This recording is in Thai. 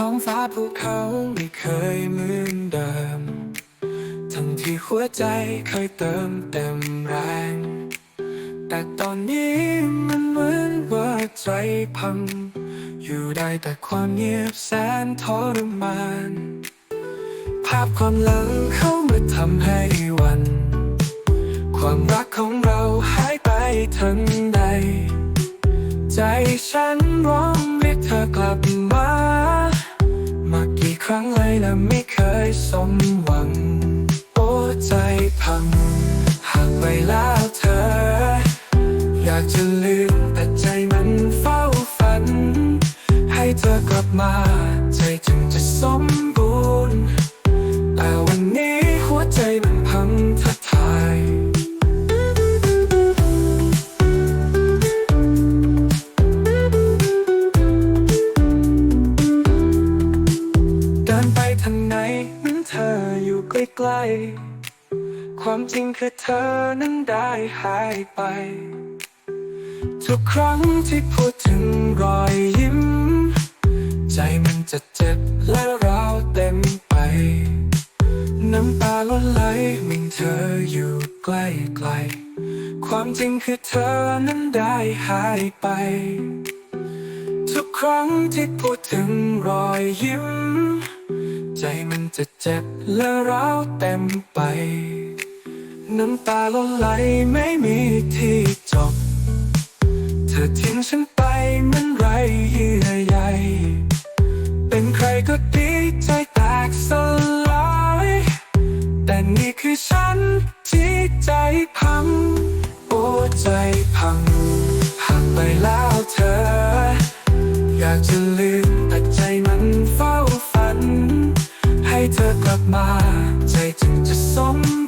ท้องฟ้าภูเขาไม่เคยเหมือนเดิม ทั้งที่หัวใจเคยเติมเต็มแรง แต่ตอนนี้มันเหมือนว่าใจพัง อยู่ได้แต่ความเงียบแสนทรมาน ภาพความหลังเข้ามาทำให้วัน ความรักของเราหายไปทันใด ใจฉันร้องเรียกเธอกลับมา ครั้งเลยและไม่เคยสมหวัง โอ้ใจพังหากไปแล้วเธอ อยากจะลืมแต่ใจมันเฝ้าฝัน ให้เธอกลับมาใจจึงจะสม ใกล้ๆ ความจริงคือเธอนั้นได้หายไป ทุกครั้งที่พูดถึงรอยยิ้ม ใจมันจะเจ็บและร้าวเต็มไป น้ำตาล้นไหลมิ่งเธออยู่ใกล้ๆ ความจริงคือเธอนั้นได้หายไป ทุกครั้งที่พูดถึงรอยยิ้ม จะเจ็บและร้าวเต็มไป น้ำตาล้นไหลไม่มีที่จบ เธอทิ้งฉันไปเหมันไรเยื่อใยเป็นใครก็ดีใจแตกสลาย แต่นี่คือฉันที่ใจพัง โอ้ใจพังห่างไปแล้วเธอ อยากจะลืม เธอกลับมา ใจถึงจะสม